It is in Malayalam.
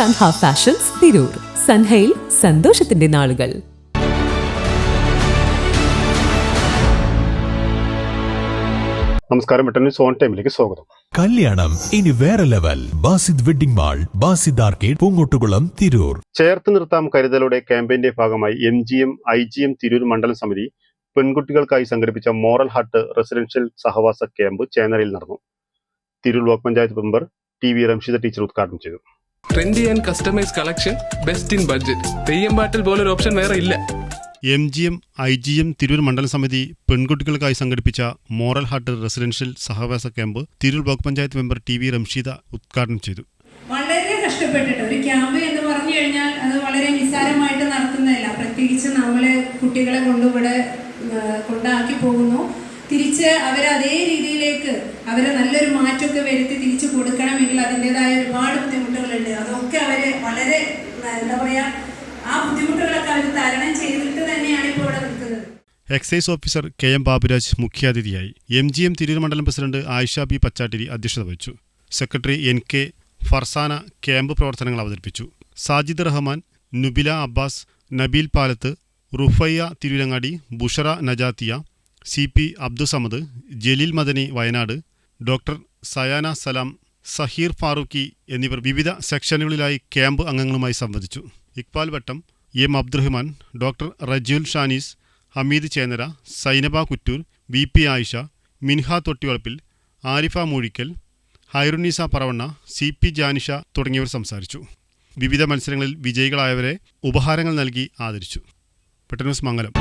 സൻഹ ഫാഷൻസ് തിരൂർ സൻഹയിൽ സന്തോഷത്തിന്റെ നാളുകൾ നമസ്കാരം. ഓൺ ടൈമിലേക്ക് സ്വാഗതം. കല്യാണം. ഇനി വേറെ level. Basid wedding mall Basid arcade Poongottukulam Tirur. ചേർത്ത് നിർത്താം കരുതലോടെ ക്യാമ്പയിന്റെ ഭാഗമായി M G M I G M Tirur മണ്ഡലം സമിതി പെൺകുട്ടികൾക്കായി സംഘടിപ്പിച്ച മോറൽ ഹട്ട് റെസിഡൻഷ്യൽ സഹവാസ ക്യാമ്പ് ചേനറിൽ നടന്നു. Tirur block panchayat member T V Ramshitha teacher ഉദ്ഘാടനം ചെയ്തു. Trendy and customise collection best in budget Theyyam പാട്ടിൽ പോലൊരു ഓപ്ഷൻ വേറെ ഇല്ല. M G M I G M Tirur മണ്ഡല സമിതി പെൺകുട്ടികൾക്കായി സംഘടിപ്പിച്ച moral heart residential സഹവാസ camp Tirur block panchayat member T V Ramsheeda ഉദ്ഘാടനം ചെയ്തു. വളരെ കഷ്ടപ്പെട്ടിട്ട് ഒരു ക്യാമ്പ് എന്ന് പറഞ്ഞു കഴിഞ്ഞാൽ അത് വളരെ നിസ്സാരമായിട്ട് നടത്തുന്നതല്ല. പ്രത്യേകിച്ച് നമ്മൾ കുട്ടികളെ കൊണ്ടിവിടെ കൊണ്ടാക്കി പോകുന്നു. തിരിച്ച് അവരെ അതേ രീതിയിലേക്ക് അവരെ നല്ലൊരു മാറ്റമൊക്കെ വരുത്തി തിരിച്ചു കൊടുക്കണമെങ്കിൽ അതിന്റെതായ ഒരുപാട് ബുദ്ധിമുട്ടുകളുണ്ട് അതൊക്കെ അവരെ വളരെ ആ, എന്താ പറയുക ആ ബുദ്ധിമുട്ടുകളൊക്കെ അവർ തരണം ചെയ്തിട്ട് തന്നെയാണ് ഇപ്പോൾ ഇവിടെ നിൽക്കുന്നത്. Excise officer K M Baburaj മുഖ്യാതിഥിയായി എം ജി എം തിരൂർ മണ്ഡലം പ്രസിഡന്റ് ആയിഷ ബി പച്ചാട്ടിരി അധ്യക്ഷത വഹിച്ചു. Secretary N K Farsana camp പ്രവർത്തനങ്ങൾ അവതരിപ്പിച്ചു. Sajid Rahman Nubila Abbas Nabeel Palath Rufayya Tirurangadi Bushra Najathiya C P Abdussamad Jaleel Madani Wayanad doctor Sayana Salam Saheer Farooqi എന്നിവർ വിവിധ സെക്ഷനുകളിലായി ക്യാമ്പ് അംഗങ്ങളുമായി സംവദിച്ചു. Iqbal Vattam M Abdurahman doctor Rajeel Shanees Hameed Chenara Zainaba Kuttur V P Ayisha Minha Thottivalappil Arifa Moozhikkal Hairunneesa Paravanna C P Janisha തുടങ്ങിയവർ സംസാരിച്ചു. വിവിധ മത്സരങ്ങളിൽ വിജയികളായവരെ ഉപഹാരങ്ങൾ നൽകി ആദരിച്ചു. പെട്ടന്യൂസ് മംഗലം.